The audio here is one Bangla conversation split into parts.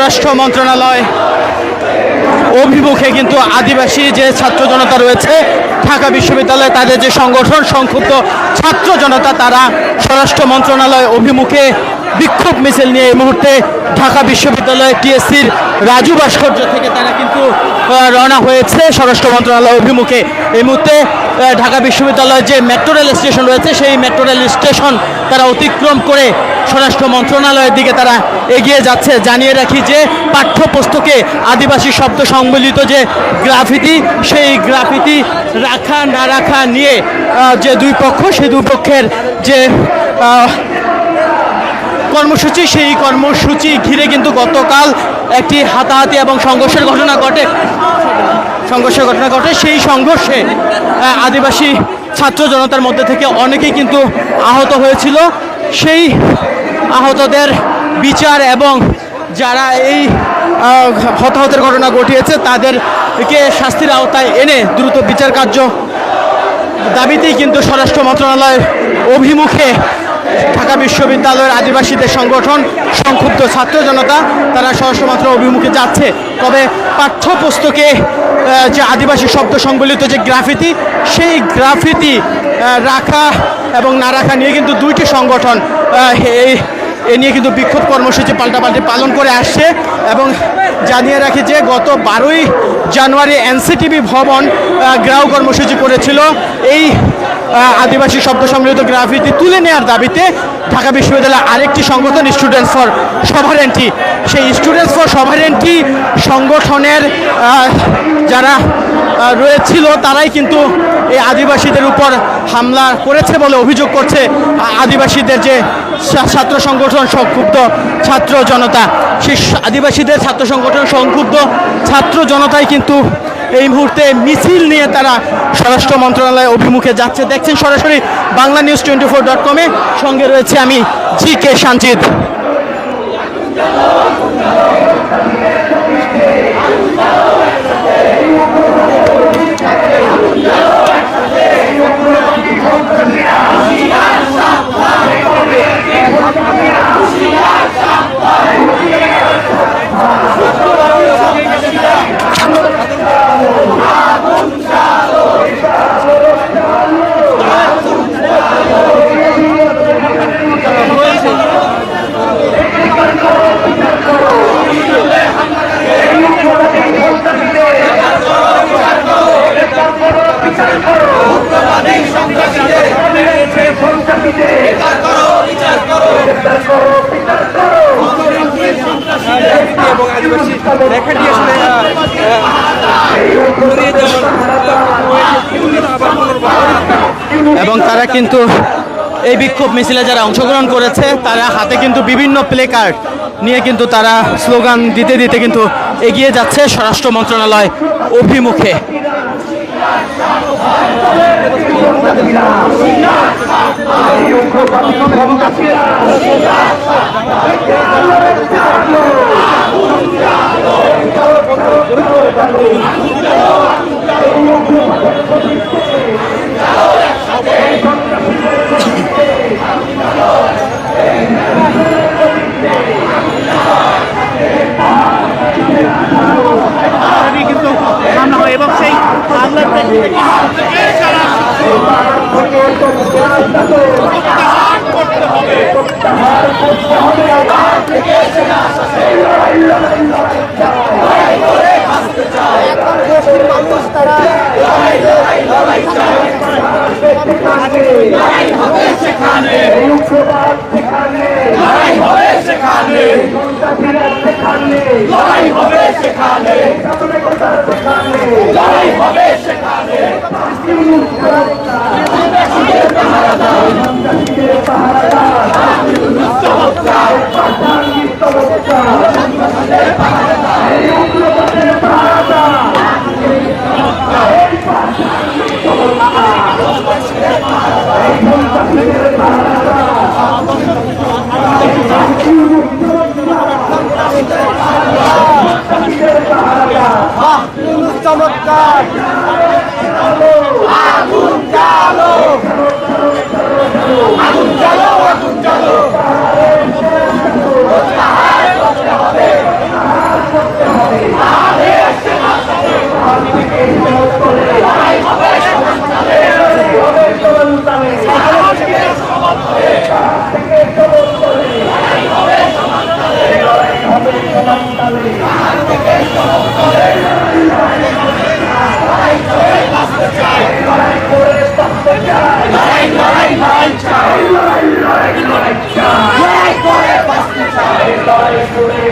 স্বরাষ্ট্র মন্ত্রণালয় অভিমুখে কিন্তু আদিবাসী যে ছাত্র জনতা রয়েছে, ঢাকা বিশ্ববিদ্যালয়ে তাদের যে সংগঠন, সংক্ষুব্ধ ছাত্র জনতা, তারা স্বরাষ্ট্র মন্ত্রণালয় অভিমুখে বিক্ষোভ মিছিল নিয়ে এই মুহূর্তে ঢাকা বিশ্ববিদ্যালয় টিএসসির রাজু ভাস্কর্য থেকে তারা কিন্তু রওনা হয়েছে। স্বরাষ্ট্র মন্ত্রণালয় অভিমুখে এই মুহূর্তে ঢাকা বিশ্ববিদ্যালয়ের যে মেট্রো রেল স্টেশন রয়েছে, সেই মেট্রো রেল স্টেশন তারা অতিক্রম করে স্বরাষ্ট্র মন্ত্রণালয়ের দিকে তারা এগিয়ে যাচ্ছে। জানিয়ে রাখি যে, পাঠ্যপুস্তকে আদিবাসী শব্দ সম্বলিত যে গ্রাফিতি, সেই গ্রাফিতি রাখা না রাখা নিয়ে যে দুই পক্ষ সেই দুই পক্ষের যে কর্মসূচি, সেই কর্মসূচি ঘিরে কিন্তু গতকাল একটি হাতাহাতি এবং সংঘর্ষের ঘটনা ঘটে। সংঘর্ষের ঘটনা ঘটে। সেই সংঘর্ষে আদিবাসী ছাত্র জনতার মধ্যে থেকে অনেকেই কিন্তু আহত হয়েছিল। সেই আহতদের বিচার এবং যারা এই হতাহতের ঘটনা ঘটিয়েছে, তাদেরকে শাস্তির আওতায় এনে দ্রুত বিচার কার্য দাবিতেই কিন্তু স্বরাষ্ট্র মন্ত্রণালয়ের অভিমুখে ঢাকা বিশ্ববিদ্যালয়ের আদিবাসীদের সংগঠন, সংক্ষুব্ধ ছাত্র জনতা, তারা স্বরাষ্ট্র অভিমুখে যাচ্ছে। তবে পাঠ্যপুস্তকে যে আদিবাসী শব্দ সংবলিত যে গ্রাফিতি, সেই গ্রাফিতি রাখা এবং না রাখা নিয়ে কিন্তু দুইটি সংগঠন এই এ নিয়ে কিন্তু বিক্ষোভ কর্মসূচি পাল্টাপাল্টি পালন করে আসছে এবং জানিয়ে রাখি যে গত বারোই জানুয়ারি এনসিটিভি ভবন গ্রাউ কর্মসূচি করেছিল। এই আদিবাসী শব্দ সম্মিলিত গ্রাফিতি তুলে নেওয়ার দাবিতে ঢাকা বিশ্ববিদ্যালয়ের আরেকটি সংগঠন স্টুডেন্টস ফর সভারেন্টি সেই স্টুডেন্টস ফর সভারেন্টি সংগঠনের যারা রয়েছিল, তারাই কিন্তু এই আদিবাসীদের উপর হামলা করেছে বলে অভিযোগ করছে। আদিবাসীদের যে ছাত্র সংগঠন সংক্ষুব্ধ ছাত্র জনতা, সেই আদিবাসীদের ছাত্র সংগঠন সংক্ষুব্ধ ছাত্র জনতাই কিন্তু এই মুহূর্তে মিছিল নিয়ে তারা স্বরাষ্ট্র মন্ত্রণালয় অভিমুখে যাচ্ছে। দেখছেন সরাসরি Bangla news twenty four dot কমে সঙ্গে রয়েছে আমি জি কে সঞ্জিত আবার পুনর্বার এবং তারা কিন্তু এই বিক্ষোভ মিছিলে যারা অংশগ্রহণ করেছে, তারা হাতে কিন্তু বিভিন্ন প্লে কার্ড নিয়ে কিন্তু তারা স্লোগান দিতে দিতে কিন্তু এগিয়ে যাচ্ছে স্বরাষ্ট্র মন্ত্রণালয় অভিমুখে। কিন্তু হামলা হয় এবং সেই হামলার করতে হবে। এখন গোষ্ঠীর মানুষ তারা পাহারা সরকার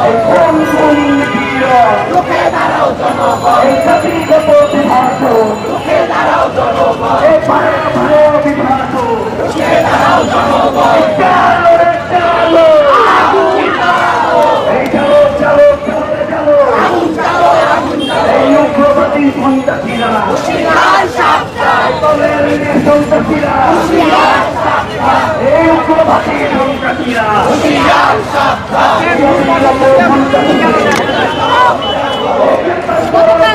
এই কোন কোন নিপীড়ন এই জাতিগত বিভাজন এই ভয়ে ভয়ে বিভাজন চালো রে চালো এই চালো চালো চালো চালো এই উগ্রবাদী সন্ত্রাসীরা দলের সন্ত্রাসীরা এই উগ্রবাদী সন্ত্রাসীরা এই বহিরাগত সন্ত্রাসীরা দলের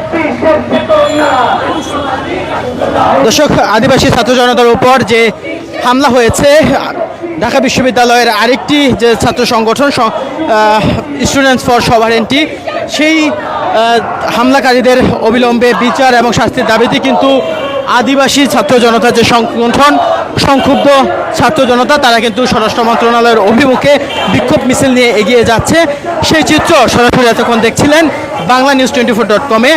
দর্শক, আদিবাসী ছাত্র জনতার উপর যে হামলা হয়েছে, ঢাকা বিশ্ববিদ্যালয়ের আরেকটি যে ছাত্র সংগঠন স্টুডেন্টস ফর সভারেন্টি সেই হামলাকারীদের অবিলম্বে বিচার এবং শাস্তির দাবিতে কিন্তু আদিবাসী ছাত্র জনতার যে সংগঠন, সংক্ষুব্ধ ছাত্র জনতা, তারা কিন্তু স্বরাষ্ট্র মন্ত্রণালয়ের অভিমুখে বিক্ষোভ মিছিল নিয়ে এগিয়ে যাচ্ছে। সেই চিত্র সরাসরি এতক্ষণ দেখছিলেন Bangla news twenty four dot কমে।